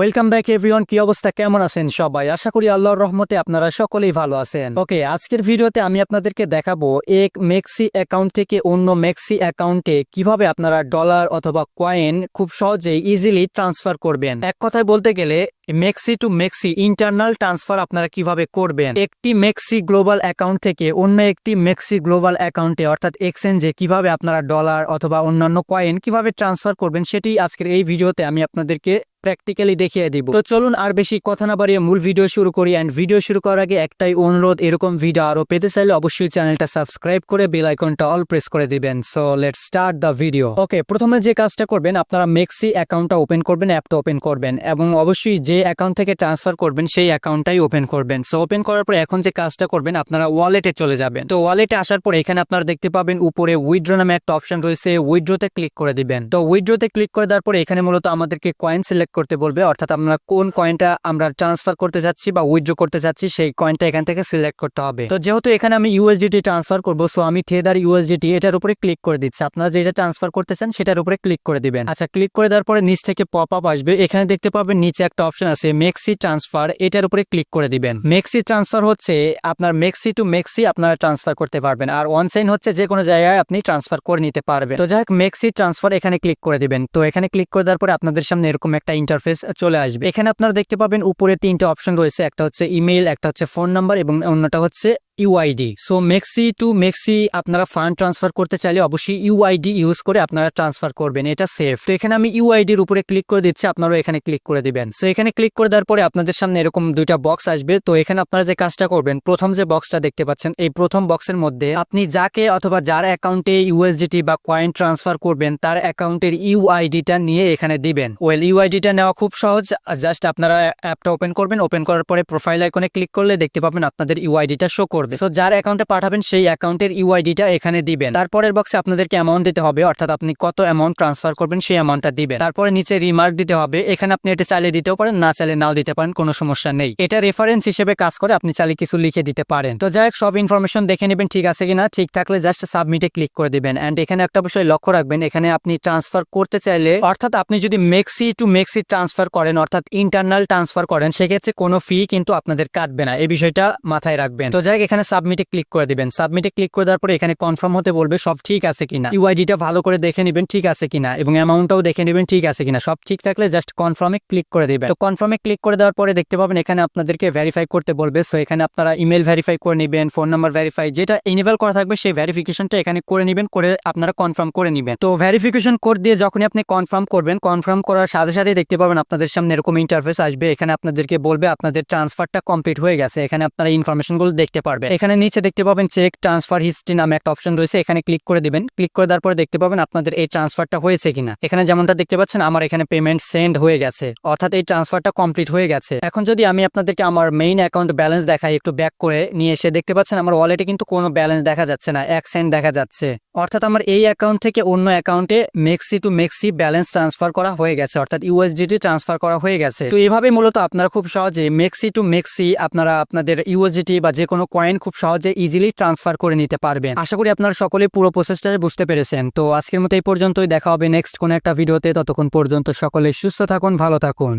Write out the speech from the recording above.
Welcome back everyone কি অবস্থা? কেমন আছেন সবাই? আশা করি আল্লাহর রহমতে আপনারা সকলেই ভালো আছেন। ওকে আজকের ভিডিওতে আমি আপনাদেরকে দেখাবো এক মেক্সি অ্যাকাউন্ট থেকে অন্য মেক্সি অ্যাকাউন্টে কীভাবে আপনারা ডলার অথবা কয়েন খুব সহজেই ইজিলি ট্রান্সফার করবেন। এক কথায় বলতে গেলে MEXC to MEXC internal transfer আপনারা কীভাবে করবেন? একটি মেক্সি গ্লোবাল অ্যাকাউন্ট থেকে অন্য একটি মেক্সি গ্লোবাল অ্যাকাউন্টে অর্থাৎ এক্সচেঞ্জে কীভাবে আপনারা ডলার অথবা অন্যান্য কয়েন কীভাবে ট্রান্সফার করবেন, সেটি আজকের এই ভিডিওতে আমি আপনাদেরকে প্র্যাকটিক্যালি দেখিয়ে দিব। তো চলুন আর বেশি কথা না বাড়িয়ে মূল ভিডিও শুরু করি অ্যান্ড ভিডিও শুরু করার আগে একটাই অনুরোধ, এরকম ভিডিও আরও পেতে চাইলে অবশ্যই চ্যানেলটা সাবস্ক্রাইব করে বেল আইকনটা অল প্রেস করে দিবেন। So let start the video okay প্রথমে যে কাজটা করবেন, আপনারা মেক্সি অ্যাকাউন্টটা ওপেন করবেন অ্যাপটা ওপেন করবেন এবং অবশ্যই যে অ্যাকাউন্ট থেকে ট্রান্সফার করবেন, সেই অ্যাকাউন্টটাই ওপেন করবেন। সো ওপেন করার পর এখন যে কাজটা করবেন, আপনারা ওয়ালেটে চলে যাবেন। তো ওয়ালেটে আসার পর এখানে আপনারা দেখতে পাবেন উপরে উইথড্র নামে একটা অপশন রয়েছে উইথড্রোতে ক্লিক করে দিবেন। তো উইথড্রোতে ক্লিক করে দেওয়ার পরে এখানে মূলত আমাদেরকে কয়েন সিলেক্ট করতে বলবে, অর্থাৎ আমরা কোন কয়েনটা আমরা ট্রান্সফার করতে যাচ্ছি বা উইথড্র করতে যাচ্ছি, সেই কয়েনটা এখান থেকে সিলেক্ট করতে হবে। তো যেহেতু এখানে আমি ইউএসডিটি ট্রান্সফার করব সো আমি থেদার ইউএসডিটি এটার উপরে ক্লিক করে দিচ্ছি। আপনারা যেটা ট্রান্সফার করতে চান, সেটার উপরে ক্লিক করে দিবেন। আচ্ছা ক্লিক করে দেওয়ার পরে নিচ থেকে পপ আপ আসবে। এখানে দেখতে পাবেন নিচে একটা অপশন আছে মেক্সি ট্রান্সফার এটার উপরে ক্লিক করে দিবেন। মেক্সি ট্রান্সফার হচ্ছে আপনার মেক্সি টু মেক্সি আপনারা ট্রান্সফার করতে পারবেন, আর ওয়ান সাইন হচ্ছে যে কোনো জায়গায় আপনি ট্রান্সফার করে নিতে পারবেন। তো যাই হোক মেক্সি ট্রান্সফার এখানে ক্লিক করে দিবেন। তো এখানে ক্লিক করে দেওয়ার পরে আপনাদের সামনে এরকম একটা ইন্টারফেস চলে আসবে। এখানে আপনারা দেখতে পাবেন উপরে তিনটা অপশন রয়েছে। একটা হচ্ছে ইমেল একটা হচ্ছে ফোন নাম্বার এবং অন্যটা হচ্ছে UID. So MEXC to MEXC আপনারা ফান্ড ট্রান্সফার করতে চাইলে অবশ্যই ইউআইডি ইউজ করে আপনারা ট্রান্সফার করবেন, এটা সেফ তো এখানে আমি ইউআইডির উপরে ক্লিক করে দিচ্ছি, আপনারাও এখানে ক্লিক করে দিবেন। সো এখানে ক্লিক করে দেওয়ার পরে আপনাদের সামনে এরকম দুইটা বক্স আসবে। তো এখানে আপনারা যে কাজটা করবেন, প্রথম যে বক্সটা দেখতে পাচ্ছেন, এই প্রথম বক্সের মধ্যে আপনি যাকে অথবা যার অ্যাকাউন্টে ইউএসডিটি বা কয়েন ট্রান্সফার করবেন, তার অ্যাকাউন্টের ইউআইডিটা নিয়ে এখানে দিবেন। ওয়েল ইউআইডিটা নেওয়া খুব সহজ। জাস্ট আপনারা অ্যাপটা ওপেন করবেন। ওপেন করার পরে প্রোফাইল আইকনে ক্লিক করলে দেখতে পাবেন আপনাদের ইউআইডিটা শো করবে। সো যার অ্যাকাউন্টে পাঠাবেন, সেই অ্যাকাউন্টের ইউআইডিটা এখানে দিবেন। তারপরের বক্সে আপনাদেরকে অ্যামাউন্ট দিতে হবে, অর্থাৎ আপনি কত অ্যামাউন্ট ট্রান্সফার করবেন, সেই অ্যামাউন্টটা দিবেন। তারপরে নিচে রিমার্ক দিতে হবে, এখানে আপনি এটা চালিয়ে দিতেও পারেন, না চাইলে নাও দিতে পারেন, কোনো সমস্যা নেই। এটা রেফারেন্স হিসেবে কাজ করে আপনি চাইলে কিছু লিখে দিতে পারেন। তো যাই হোক, সব ইনফরমেশন দেখে নেবেন, ঠিক আছে কিনা? ঠিক থাকলে জাস্ট সাবমিটে ক্লিক করে দিবেন। অ্যান্ড এখানে একটা বিষয় লক্ষ্য রাখবেন, এখানে আপনি ট্রান্সফার করতে চাইলে, অর্থাৎ আপনি যদি মেক্সি টু মেক্সি ট্রান্সফার করেন, অর্থাৎ ইন্টারনাল ট্রান্সফার করেন, সেক্ষেত্রে কোনো ফি কিন্তু আপনাদের কাটবে না। এই বিষয়টা মাথায় রাখবেন। তো যাই এখানে সাবমিটে ক্লিক করে দিবেন। সাবমিটে ক্লিক করে দেওয়ার পরে এখানে কনফার্ম হতে বলবে সব ঠিক আছে কিনা। ইউআইডিটা ভালো করে দেখে নেবেন ঠিক আছে কিনা এবং অ্যামাউন্টটাও দেখে নেবেন ঠিক আছে কিনা। সব ঠিক থাকলে জাস্ট কনফার্মে ক্লিক করে দিবেন। তো কনফার্মে ক্লিক করে দেওয়ার পরে দেখতে পাবেন এখানে আপনাদেরকে ভেরিফাই করতে বলবে। সো এখানে আপনারা ইমেল ভেরিফাই করে নেবেন ফোন নাম্বার ভেরিফাই যেটা ইনেবল করা থাকবে সেই ভেরিফিকেশনটা এখানে করে নেবেন, করে আপনারা কনফার্ম করে নেবেন। তো ভেরিফিকেশন কোড দিয়ে যখনই আপনি কনফার্ম করবেন কনফার্ম করার সাথে সাথে দেখতে পাবেন আপনাদের সামনে এরকম ইন্টারফেস আসবে। এখানে আপনাদেরকে বলবে আপনাদের ট্রান্সফারটা কমপ্লিট হয়ে গেছে। এখানে আপনারা ইনফরমেশনগুলো দেখতে পারবেন। এখানে নিচে দেখতে পাবেন চেক ট্রান্সফার হিস্ট্রি নামে একটা অপশন রয়েছে, এখানে ক্লিক করে দিবেন। ক্লিক করে দেওয়ার পরে দেখতে পাবেন আপনাদের এই ট্রান্সফারটা হয়েছে কিনা। এখানে যেমনটা দেখতে পাচ্ছেন, আমার এখানে পেমেন্ট সেন্ড হয়ে গেছে। অর্থাৎ এই ট্রান্সফারটা কমপ্লিট হয়ে গেছে। এখন যদি আমি আপনাদেরকে আমার মেইন অ্যাকাউন্ট ব্যালেন্স দেখাই, একটু ব্যাক করে নিয়ে এসে দেখতে পাচ্ছেন, আমার ওয়ালেটে কিন্তু কোনো ব্যালেন্স দেখা যাচ্ছে না, এক সেন্ট দেখা যাচ্ছে। অর্থাৎ আমার এই অ্যাকাউন্ট থেকে অন্য অ্যাকাউন্টে MEXC to MEXC balance transfer করা হয়ে গেছে, অর্থাৎ ইউএসডিটি ট্রান্সফার করা হয়ে গেছে। তো এভাবে মূলত আপনারা খুব সহজে মেক্সি টু মেক্সি আপনারা আপনাদের ইউএসডিটি বা যে কোনো কয়েন খুব সহজে ইজিলি ট্রান্সফার করে নিতে পারবেন। আশা করি আপনারা সকলে পুরো প্রসেসটা বুঝতে পেরেছেন। তো আজকের মতো এই পর্যন্তই। দেখা হবে নেক্সট কোনো একটা ভিডিওতে ততক্ষণ পর্যন্ত সকলে সুস্থ থাকুন, ভালো থাকুন।